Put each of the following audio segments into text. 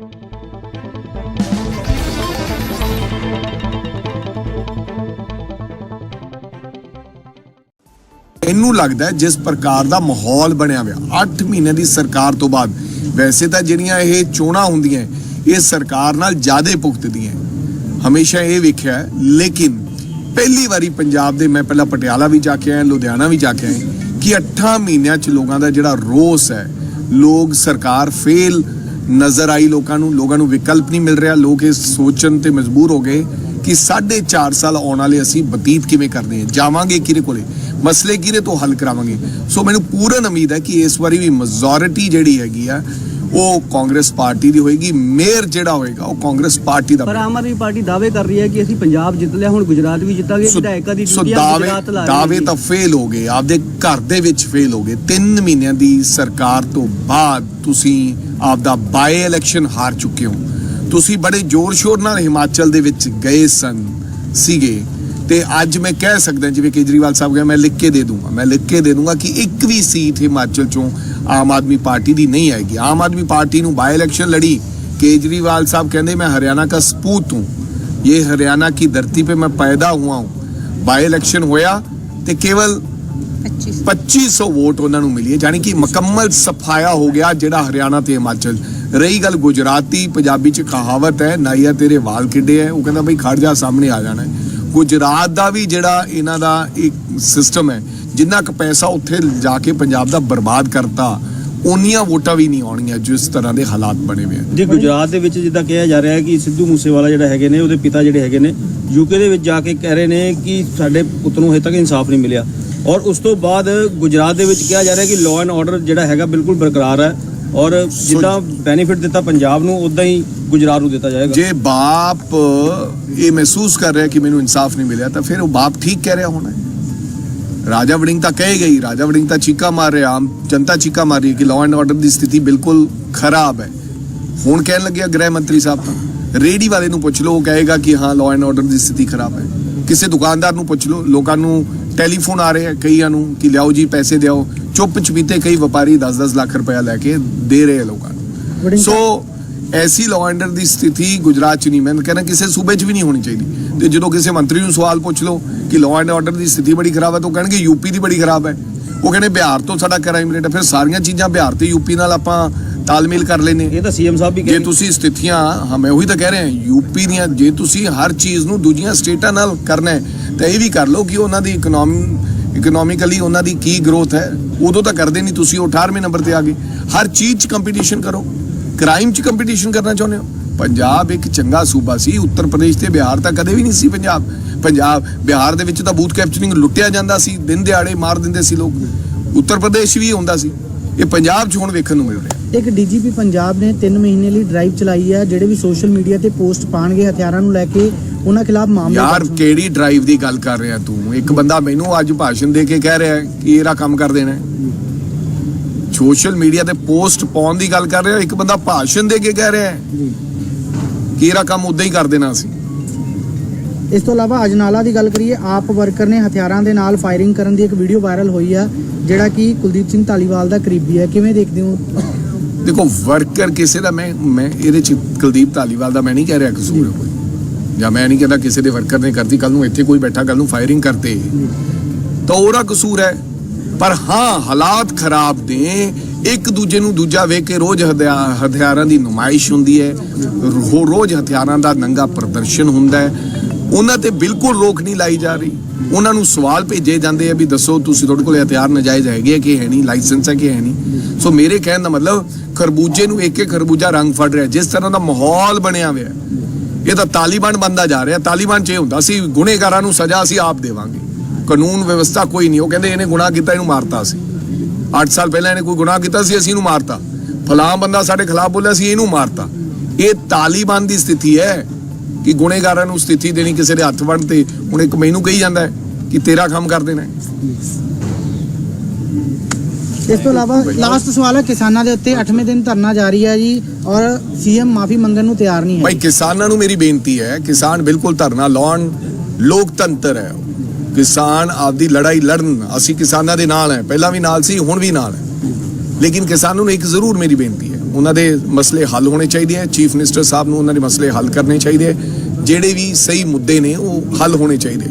ਇਹਨੂੰ ਲੱਗਦਾ ਜਿਸ ਪ੍ਰਕਾਰ ਦਾ ਮਾਹੌਲ ਬਣਿਆ ਹੋਇਆ। 8 ਮਹੀਨੇ ਦੀ ਸਰਕਾਰ ਤੋਂ ਬਾਅਦ। ਵੈਸੇ ਤਾਂ ਜਿਹੜੀਆਂ ਇਹ ਚੋਣਾਂ ਹੁੰਦੀਆਂ ਇਹ ਸਰਕਾਰ ਨਾਲ ਜ਼ਿਆਦਾ ਭੁਗਤਦੀਆਂ ਹਮੇਸ਼ਾ ਇਹ ਵੇਖਿਆ ਲੇਕਿਨ ਪਹਿਲੀ ਵਾਰੀ ਪੰਜਾਬ ਦੇ ਮੈਂ ਪਹਿਲਾਂ ਪਟਿਆਲਾ ਵੀ ਜਾ ਕੇ ਆਇਆ, ਲੁਧਿਆਣਾ ਵੀ ਜਾ ਕੇ ਆਇਆ, ਕਿ 8 ਮਹੀਨਿਆਂ ਚ ਲੋਕਾਂ ਦਾ ਜਿਹੜਾ ਰੋਸ ਹੈ, ਲੋਕ ਸਰਕਾਰ ਫੇਲ ਨਜ਼ਰ ਆਈ ਲੋਕਾਂ ਨੂੰ ਲੋਕਾਂ ਨੂੰ ਵਿਕਲਪ ਨਹੀਂ ਮਿਲ ਰਿਹਾ। ਲੋਕ ਇਸ ਸੋਚਣ ਤੇ ਮਜਬੂਰ ਹੋ ਗਏ ਕਿ 4.5 ਸਾਲ ਆਉਣ ਵਾਲੇ ਅਸੀਂ ਬਤੀਤ ਕਿਵੇਂ ਕਰਦੇ ਹਾਂ? ਜਾਵਾਂਗੇ ਕਿਹਦੇ ਕੋਲੇ? ਮਸਲੇ ਕਿਹਦੇ ਤੋਂ ਹੱਲ ਕਰਾਵਾਂਗੇ? ਸੋ ਮੈਨੂੰ ਪੂਰਨ ਉਮੀਦ ਹੈ ਕਿ ਇਸ ਵਾਰੀ ਵੀ ਮੈਜੋਰਿਟੀ ਜਿਹੜੀ ਹੈਗੀ ਆ ਉਹ ਕਾਂਗਰਸ ਪਾਰਟੀ ਦੀ ਹੋਏਗੀ ਮੇਅਰ ਜਿਹੜਾ ਹੋਏਗਾ ਉਹ ਕਾਂਗਰਸ ਪਾਰਟੀ ਦਾ ਪਰ। ਆਮ ਆਦਮੀ ਪਾਰਟੀ ਦਾਅਵੇ ਕਰ ਰਹੀ ਹੈ ਕਿ ਅਸੀਂ ਪੰਜਾਬ ਜਿੱਤ ਲਿਆ ਹੁਣ ਗੁਜਰਾਤ ਵੀ ਜਿੱਤਾਂਗੇ ਵਿਧਾਇਕਾਂ ਦੀ ਦਾਅਵੇ ਗੁਜਰਾਤ ਲਾ ਦਾਅਵੇ ਤਾਂ ਫੇਲ ਹੋ ਗਏ ਆਪਦੇ ਘਰ ਦੇ ਵਿੱਚ ਫੇਲ ਹੋ ਗਏ। 3 ਮਹੀਨਿਆਂ ਦੀ ਸਰਕਾਰ ਤੋਂ ਬਾਅਦ ਤੁਸੀਂ ਆਪਦਾ ਬਾਈ ਇਲੈਕਸ਼ਨ ਹਾਰ ਚੁੱਕੇ ਹੋ। ਤੁਸੀਂ ਬੜੇ ਜ਼ੋਰ ਸ਼ੋਰ ਨਾਲ ਹਿਮਾਚਲ ਦੇ ਵਿੱਚ ਗਏ ਸਨ ਸੀਗੇ। ਤੇ ਅੱਜ ਮੈਂ ਕਹਿ ਸਕਦਾ ਜਿਵੇਂ ਕੇਜਰੀਵਾਲ ਸਾਹਿਬ ਕਹਿੰਦੇ ਮੈਂ ਲਿਖ ਕੇ ਦੇ ਦੂੰਗਾ ਮੈਂ ਲਿਖ ਕੇ ਦੇ ਦੂੰਗਾ ਕਿ ਇੱਕ ਵੀ ਸੀਟ ਹਿਮਾਚਲ ਚੋਂ ਆਮ ਆਦਮੀ ਪਾਰਟੀ ਦੀ ਨਹੀਂ ਆਏਗੀ ਆਮ ਆਦਮੀ ਪਾਰਟੀ ਨੂੰ ਬਾਈ ਇਲੈਕਸ਼ਨ ਲੜੀ केजरीवाल साहब कहते मैं हरियाणा का सपूत हूँ ये हरियाणा की धरती पे मैं पैदा हुआ हूँ बाई इलेक्शन होया तो केवल 2500 वोट उन्होंने मिली है जानी कि मुकम्मल सफाया हो गया जोड़ा हरियाणा तो हिमाचल रही गल गुजराती पंजाबी च कहावत है नाइया तेरे वाल किडे है वो कहता भाई खड़ जा सामने आ जाना है ਗੁਜਰਾਤ ਦਾ ਵੀ ਜਿਹੜਾ ਇਹਨਾਂ ਦਾ ਇੱਕ ਸਿਸਟਮ ਹੈ, ਜਿੰਨਾ ਕੁ ਪੈਸਾ ਉੱਥੇ ਜਾ ਕੇ ਪੰਜਾਬ ਦਾ ਬਰਬਾਦ ਕਰਤਾ ਉਨੀਆਂ ਵੋਟਾਂ ਵੀ ਨਹੀਂ ਆਉਣੀਆਂ ਜਿਸ ਤਰ੍ਹਾਂ ਦੇ ਹਾਲਾਤ ਬਣੇ ਹੋਏ ਆ। ਜੇ ਗੁਜਰਾਤ ਦੇ ਵਿੱਚ ਜਿੱਦਾਂ ਕਿਹਾ ਜਾ ਰਿਹਾ ਹੈ ਕਿ ਸਿੱਧੂ ਮੂਸੇਵਾਲਾ ਜਿਹੜਾ ਹੈਗੇ ਨੇ, ਉਹਦੇ ਪਿਤਾ ਜਿਹੜੇ ਹੈਗੇ ਨੇ, ਯੂਕੇ ਦੇ ਵਿੱਚ ਜਾ ਕੇ ਕਹਿ ਰਹੇ ਨੇ ਕਿ ਸਾਡੇ ਪੁੱਤ ਨੂੰ ਹਜੇ ਤੱਕ ਇਨਸਾਫ ਨਹੀਂ ਮਿਲਿਆ। ਔਰ ਉਸ ਤੋਂ ਬਾਅਦ ਗੁਜਰਾਤ ਦੇ ਵਿੱਚ ਕਿਹਾ ਜਾ ਰਿਹਾ ਕਿ ਲਾਅ ਐਂਡ ਆਰਡਰ ਜਿਹੜਾ ਹੈਗਾ ਬਿਲਕੁਲ ਬਰਕਰਾਰ ਹੈ। ਔਰ ਜਿੱਦਾਂ ਬੈਨੀਫਿਟ ਦਿੱਤਾ ਪੰਜਾਬ ਨੂੰ ਉਦਾਂ ਹੀ ਗੁਜਰਾਤ ਨੂੰ ਦਿੱਤਾ ਜਾਏਗਾ। ਜੇ ਬਾਪ ਇਹ ਮਹਿਸੂਸ ਕਰ ਰਿਹਾ ਕਿ ਮੈਨੂੰ ਇਨਸਾਫ ਨਹੀਂ ਮਿਲਿਆ ਤਾਂ ਫਿਰ ਉਹ ਬਾਪ ਠੀਕ ਕਹਿ ਰਿਹਾ ਹੋਣਾ ਹੈ। ਰਾਜਾ ਵੜਿੰਗ ਤਾਂ ਕਹੇ ਗਈ ਰਾਜਾ ਵੜਿੰਗ ਤਾਂ ਚੀਕਾ ਮਾਰ ਰਿਹਾ ਆਮ ਜਨਤਾ ਚੀਕਾ ਮਾਰ ਰਹੀ ਹੈ ਕਿ ਲਾਅ ਐਂਡ ਆਰਡਰ ਦੀ ਸਥਿਤੀ ਬਿਲਕੁਲ ਖਰਾਬ ਹੈ। ਹੁਣ ਕਹਿਣ ਲੱਗਿਆ ਗ੍ਰਹਿ ਮੰਤਰੀ ਸਾਹਿਬ ਤਾਂ ਰੇੜੀ ਵਾਲੇ ਨੂੰ ਪੁੱਛ ਲਓ ਉਹ ਕਹੇਗਾ ਕਿ ਹਾਂ ਲਾਅ ਐਂਡ ਆਰਡਰ ਦੀ ਸਥਿਤੀ ਖਰਾਬ ਹੈ। ਕਿਸੇ ਦੁਕਾਨਦਾਰ ਨੂੰ ਪੁੱਛ ਲਓ ਲੋਕਾਂ ਨੂੰ ਟੈਲੀਫੋਨ ਆ ਰਹੇ ਆ ਕਈਆਂ ਨੂੰ ਕਿ ਲਿਆਓ ਜੀ ਪੈਸੇ ਦਿਓ ਚੁੱਪ ਚਪੀਤੇ ਕਈ ਵਪਾਰੀ 10-10 ਲੱਖ ਰੁਪਇਆ ਲੈ ਕੇ ਦੇ ਰਹੇ ਲੋਕਾਂ ਨੂੰ। ਸੋ ਐਸੀ ਲਾਅ ਐਂਡਰ ਦੀ ਸਥਿਤੀ ਗੁਜਰਾਤ ਚ ਨਹੀਂ। ਮੈਂ ਕਹਿੰਦਾ ਕਿਸੇ ਸੂਬੇ ਚ ਵੀ ਨਹੀਂ ਹੋਣੀ ਚਾਹੀਦੀ। ਤੇ ਜਦੋਂ ਕਿਸੇ ਮੰਤਰੀ ਨੂੰ ਸਵਾਲ ਪੁੱਛ ਲਓ ਕਿ ਲਾਅ ਐਂਡ ਆਰਡਰ ਦੀ ਸਥਿਤੀ ਬੜੀ ਖਰਾਬ ਹੈ ਤਾਂ ਉਹ ਕਹਿਣਗੇ ਯੂਪੀ ਦੀ ਬੜੀ ਖਰਾਬ ਹੈ। ਉਹ ਕਹਿੰਦੇ ਬਿਹਾਰ ਤੋਂ ਸਾਡਾ ਕ੍ਰਾਈਮ ਰੇਟ ਹੈ। ਫਿਰ ਸਾਰੀਆਂ ਚੀਜ਼ਾਂ ਬਿਹਾਰ ਤੇ ਯੂਪੀ ਨਾਲ ਆਪਾਂ ਤਾਲਮੇਲ ਕਰ ਲੈਨੇ ਇਹ ਤਾਂ ਸੀਐਮ ਸਾਹਿਬ ਵੀ ਜੇ ਕਹਿ ਤੁਸੀਂ ਸਥਿਤੀਆਂ ਹਾਂ ਮੈਂ ਉਹੀ ਤਾਂ ਕਹਿ ਰਿਹਾ ਯੂਪੀ ਦੀਆਂ ਜੇ ਤੁਸੀਂ ਹਰ ਚੀਜ਼ ਨੂੰ ਦੂਜੀਆਂ ਸਟੇਟਾਂ ਨਾਲ ਕਰਨਾ ਹੈ ਤਾਂ ਇਹ ਵੀ ਕਰ ਲਓ ਕਿ ਉਹਨਾਂ ਦੀ ਇਕਨੋਮੀ ਇਕਨੋਮਿਕਲੀ ਉਹਨਾਂ ਦੀ ਕੀ ਗਰੋਥ ਹੈ, ਉਦੋਂ ਤਾਂ ਕਰਦੇ ਨਹੀਂ ਤੁਸੀਂ 18ਵੇਂ ਨੰਬਰ ਤੇ ਆ ਗਏ। ਹਰ ਚੀਜ਼ 'ਚ ਕੰਪੀਟੀਸ਼ਨ ਕਰੋ। ਕ੍ਰਾਈਮ 'ਚ ਕੰਪੀਟੀਸ਼ਨ ਕਰਨਾ ਚਾਹੁੰਦੇ ਹੋ? ਪੰਜਾਬ ਇੱਕ ਚੰਗਾ ਸੂਬਾ ਸੀ, ਉੱਤਰ ਪ੍ਰਦੇਸ਼ ਤੇ ਬਿਹਾਰ ਤਾਂ ਕਦੇ ਵੀ ਨਹੀਂ ਸੀ ਪੰਜਾਬ। ਪੰਜਾਬ, ਬਿਹਾਰ ਦੇ ਵਿੱਚ ਤਾਂ ਬੂਥ ਕੈਪਚਰਿੰਗ ਲੁੱਟਿਆ ਜਾਂਦਾ ਸੀ, ਦਿਨ ਦਿਹਾੜੇ ਮਾਰ ਦਿੰਦੇ ਸੀ ਲੋਕ। ਉੱਤਰ ਪ੍ਰਦੇਸ਼ ਵੀ ਹੁੰਦਾ ਸੀ। ਇਹ ਪੰਜਾਬ 'ਚ ਹੁਣ ਵੇਖਣ ਨੂੰ ਮਿਲ ਰਿਹਾ। ਇੱਕ ਡੀਜੀਪੀ ਪੰਜਾਬ ਨੇ 3 ਮਹੀਨੇ ਲਈ ਡਰਾਈਵ ਚਲਾਈ ਹੈ ਜਿਹੜੇ ਵੀ ਸੋਸ਼ਲ ਮੀਡੀਆ ਤੇ ਪੋਸਟ ਪਾਣਗੇ, ਹਥਿਆਰਾਂ ਨੂੰ ਲੈ ਕੇ ਉਹਨਾਂ ਖਿਲਾਫ ਮਾਮਲਾ ਯਾਰ। ਕਿਹੜੀ ਡਰਾਈਵ ਦੀ ਗੱਲ ਕਰ ਰਿਹਾ ਤੂੰ? ਇੱਕ ਬੰਦਾ ਮੈਨੂੰ ਅੱਜ ਭਾਸ਼ਣ ਦੇ ਕੇ ਕਹਿ ਰਿਹਾ ਕਿ ਇਹਦਾ ਕੰਮ ਕਰ ਦੇਣਾ ਸੋਸ਼ਲ ਮੀਡੀਆ ਤੇ ਪੋਸਟ ਪਾਉਣ ਦੀ ਗੱਲ ਕਰ ਰਿਹਾ ਇੱਕ ਬੰਦਾ ਭਾਸ਼ਣ ਦੇ ਕੇ ਕਹਿ ਰਿਹਾ ਕਿ ਇਹਦਾ ਕੰਮ ਉਦਾਂ ਹੀ ਕਰ ਦੇਣਾ ਸੀ ਇਸ ਤੋਂ ਇਲਾਵਾ ਅਜਨਾਲਾ ਦੀ ਗੱਲ ਕਰੀਏ ਆਪ ਵਰਕਰ ਨੇ ਹਥਿਆਰਾਂ ਦੇ ਨਾਲ ਫਾਇਰਿੰਗ ਕਰਨ ਦੀ ਇੱਕ ਵੀਡੀਓ ਵਾਇਰਲ ਹੋਈ ਆ ਜਿਹੜਾ ਕਿ ਕੁਲਦੀਪ ਸਿੰਘ ਧਾਲੀਵਾਲ ਦਾ ਕਰੀਬੀ ਹੈ। ਕਿਵੇਂ ਦੇਖਦੇ ਹੋ? ਦੇਖੋ ਵਰਕਰ ਕਿਸੇ ਦਾ ਮੈਂ ਮੈਂ ਇਹਦੇ ਚ ਕੁਲਦੀਪ ਧਾਲੀਵਾਲ ਦਾ ਮੈਂ ਨਹੀਂ ਕਹਿ ਰਿਹਾ ਕਸੂਰ। ਕੋਈ ਜਾਂ ਮੈਂ ਨਹੀਂ ਕਹਿੰਦਾ ਕਿਸੇ ਦੇ ਵਰਕਰ ਨੇ ਕਰਤੀ ਕੱਲ ਨੂੰ ਇੱਥੇ ਕੋਈ ਬੈਠਾ ਕੱਲ ਨੂੰ ਫਾਇਰਿੰਗ ਕਰਤੇ ਤਾਂ ਉਹਦਾ ਕਸੂਰ ਹੈ। ਪਰ ਹਾਂ, ਹਾਲਾਤ ਖਰਾਬ ਨੇ। ਇੱਕ ਦੂਜੇ ਨੂੰ ਦੂਜਾ ਵੇਖ ਕੇ ਰੋਜ਼ ਹਥਿਆਰਾਂ ਦੀ ਨੁਮਾਇਸ਼ ਹੁੰਦੀ ਹੈ। ਰੋਜ਼ ਹਥਿਆਰਾਂ ਦਾ ਨੰਗਾ ਪ੍ਰਦਰਸ਼ਨ ਹੁੰਦਾ ਹੈ। ਉਹਨਾਂ ਤੇ ਬਿਲਕੁਲ ਰੋਕ ਨਹੀਂ ਲਾਈ ਜਾ ਰਹੀ। ਉਹਨਾਂ ਨੂੰ ਸਵਾਲ ਭੇਜੇ ਜਾਂਦੇ ਆ ਵੀ ਦੱਸੋ, ਤੁਸੀਂ ਤੁਹਾਡੇ ਕੋਲ ਹਥਿਆਰ ਨਜਾਇਜ਼ ਹੈਗੇ ਆ ਕਿ ਹੈ ਨਹੀਂ? ਲਾਇਸੈਂਸ ਹੈ ਕਿ ਹੈ ਨਹੀਂ? ਸੋ ਮੇਰੇ ਕਹਿਣ ਦਾ ਮਤਲਬ, ਖਰਬੂਜੇ ਨੂੰ ਇੱਕ ਇੱਕ ਖਰਬੂਜਾ ਰੰਗ ਫੜ ਰਿਹਾ, ਜਿਸ ਤਰ੍ਹਾਂ ਦਾ ਮਾਹੌਲ ਬਣਿਆ ਹੋਇਆ ਇਹ ਤਾਂ ਤਾਲੀਬਾਨ ਬੰਦਾ ਜਾ ਰਿਹਾ, ਤਾਲੀਬਾਨ 'ਚ ਇਹ ਹੁੰਦਾ ਸੀ ਗੁਨੇਗਾਰਾਂ ਨੂੰ ਸਜ਼ਾ ਅਸੀਂ ਆਪ ਦੇਵਾਂਗੇ। ਕਾਨੂੰਨ ਵਿਵਸਥਾ ਕੋਈ ਨਹੀਂ, ਉਹ ਕਹਿੰਦੇ ਇਹਨੇ ਗੁਨਾਹ ਕੀਤਾ, ਇਹਨੂੰ ਮਾਰਤਾ ਸੀ 8 ਸਾਲ ਪਹਿਲਾਂ ਇਹਨੇ ਕੋਈ ਗੁਨਾਹ ਕੀਤਾ ਸੀ, ਅਸੀਂ ਇਹਨੂੰ ਮਾਰਤਾ। ਫਲਾਂ ਬੰਦਾ ਸਾਡੇ ਖਿਲਾਫ ਬੋਲਿਆ ਸੀ, ਇਹਨੂੰ ਮਾਰਤਾ। ਇਹ ਤਾਲਿਬਾਨ ਦੀ ਸਥਿਤੀ ਹੈ ਕਿ ਗੁਨੇਗਾਰਾਂ ਨੂੰ ਸਥਿਤੀ ਦੇਣੀ ਕਿਸੇ ਦੇ ਹੱਥ ਵੰਡ ਤੇ, ਹੁਣ ਇੱਕ ਮੈਨੂੰ ਕਹੀ ਜਾਂਦਾ ਹੈ ਕਿ ਤੇਰਾ ਕੰਮ ਕਰ ਦੇਣਾ ਇਸ ਤੋਂ ਇਲਾਵਾ ਲਾਸਟ ਸਵਾਲ ਹੈ, ਕਿਸਾਨਾਂ ਦੇ ਉੱਤੇ 8ਵੇਂ ਦਿਨ ਧਰਨਾ ਜਾਰੀ ਹੈ ਜੀ ਔਰ ਸੀਐਮ ਮਾਫੀ ਮੰਗਣ ਨੂੰ ਤਿਆਰ ਨਹੀਂ ਹੈ। ਭਾਈ, ਕਿਸਾਨਾਂ ਨੂੰ ਮੇਰੀ ਬੇਨਤੀ ਹੈ, ਕਿਸਾਨ ਬਿਲਕੁਲ ਧਰਨਾ ਲਾਉਣ ਲੋਕਤੰਤਰ ਹੈ। ਕਿਸਾਨ ਆਪਦੀ ਲੜਾਈ ਲੜਨ, ਅਸੀਂ ਕਿਸਾਨਾਂ ਦੇ ਨਾਲ ਹੈ, ਪਹਿਲਾਂ ਵੀ ਨਾਲ ਸੀ, ਹੁਣ ਵੀ ਨਾਲ ਹੈ। ਲੇਕਿਨ ਕਿਸਾਨਾਂ ਨੂੰ ਇੱਕ ਜ਼ਰੂਰ ਮੇਰੀ ਬੇਨਤੀ ਹੈ, ਉਹਨਾਂ ਦੇ ਮਸਲੇ ਹੱਲ ਹੋਣੇ ਚਾਹੀਦੇ ਹੈ, ਚੀਫ ਮਿਨਿਸਟਰ ਸਾਹਿਬ ਨੂੰ ਉਹਨਾਂ ਦੇ ਮਸਲੇ ਹੱਲ ਕਰਨੇ ਚਾਹੀਦੇ ਜਿਹੜੇ ਵੀ ਸਹੀ ਮੁੱਦੇ ਨੇ, ਉਹ ਹੱਲ ਹੋਣੇ ਚਾਹੀਦੇ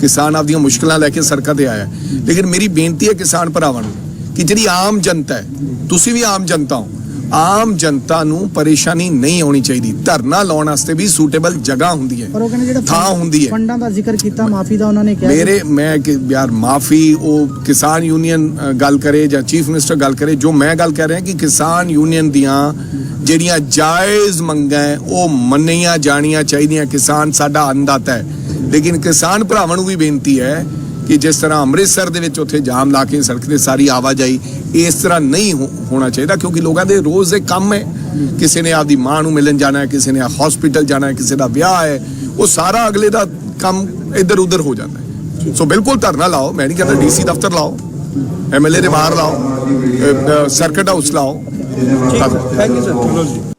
ਕਿਸਾਨ ਆਪਦੀਆਂ ਮੁਸ਼ਕਲਾਂ ਲੈ ਕੇ ਸੜਕਾਂ ਤੇ ਆਇਆ ਲੇਕਿਨ ਮੇਰੀ ਬੇਨਤੀ ਹੈ ਕਿਸਾਨ ਭਰਾਵਾਂ ਨੂੰ ਕਿ ਜਿਹੜੀ ਆਮ ਜਨਤਾ ਹੈ ਤੁਸੀਂ ਵੀ ਆਮ ਜਨਤਾ ਹੋ ਆਮ ਜਨਤਾ ਨੂੰ ਪਰੇਸ਼ਾਨੀ ਨਹੀਂ ਆਉਣੀ ਚਾਹੀਦੀ। ਧਰਨਾ ਲਾਉਣ ਵਾਸਤੇ ਵੀ ਸੂਟੇਬਲ ਜਗ੍ਹਾ ਹੁੰਦੀ ਹੈ ਪਰ ਉਹ ਕਹਿੰਦੇ ਜਿਹੜਾ ਥਾਂ ਹੁੰਦੀ ਹੈ। ਫੰਡਾਂ ਦਾ ਜ਼ਿਕਰ ਕੀਤਾ ਮਾਫੀ ਦਾ ਉਹਨਾਂ ਨੇ ਕਿਹਾ। ਮੇਰੇ ਮੈਂ ਕਿ ਯਾਰ ਮਾਫੀ ਉਹ ਕਿਸਾਨ ਯੂਨੀਅਨ ਗੱਲ ਕਰੇ ਜਾਂ ਚੀਫ ਮਿਨਿਸਟਰ ਗੱਲ ਕਰੇ ਜੋ ਮੈਂ ਗੱਲ ਕਰ ਰਿਹਾ ਕਿ ਕਿਸਾਨ ਯੂਨੀਅਨ ਦੀਆਂ ਜਿਹੜੀਆਂ ਜਾਇਜ਼ ਮੰਗਾਂ ਉਹ ਮੰਨੀਆਂ ਜਾਣੀਆਂ ਚਾਹੀਦੀਆਂ। ਕਿਸਾਨ ਸਾਡਾ ਅੰਨਦਾਤਾ ਹੈ। ਲੇਕਿਨ ਕਿਸਾਨ ਭਰਾਵਾਂ ਨੂੰ ਵੀ ਬੇਨਤੀ ਹੈ ਕਿ ਜਿਸ ਤਰ੍ਹਾਂ ਅੰਮ੍ਰਿਤਸਰ ਦੇ ਵਿੱਚ ਉੱਥੇ ਜਾਮ ਲਾ ਕੇ ਸੜਕ ਤੇ ਸਾਰੀ ਆਵਾਜਾਈ ਇਸ ਤਰ੍ਹਾਂ ਨਹੀਂ ਹੋਣਾ ਚਾਹੀਦਾ ਕਿਉਂਕਿ ਲੋਕਾਂ ਦੇ ਰੋਜ਼ ਦੇ ਕੰਮ ਹੈ। ਕਿਸੇ ਨੇ ਆਪਦੀ ਮਾਂ ਨੂੰ ਮਿਲਣ ਜਾਣਾ ਹੈ ਕਿਸੇ ਨੇ ਹਸਪੀਟਲ ਜਾਣਾ ਹੈ ਕਿਸੇ ਦਾ ਵਿਆਹ ਹੈ ਉਹ ਸਾਰਾ ਅਗਲੇ ਦਾ ਕੰਮ ਇੱਧਰ ਉੱਧਰ ਹੋ ਜਾਂਦਾ ਹੈ। ਸੋ ਬਿਲਕੁਲ ਧਰਨਾ ਲਾਓ ਮੈਂ ਨਹੀਂ ਕਹਿੰਦਾ ਡੀਸੀ ਦਫ਼ਤਰ ਲਾਓ ਐਮਐਲਏ ਦੇ ਬਾਹਰ ਲਾਓ ਸਰਕਟ ਹਾਊਸ ਲਾਓ। Thank you sir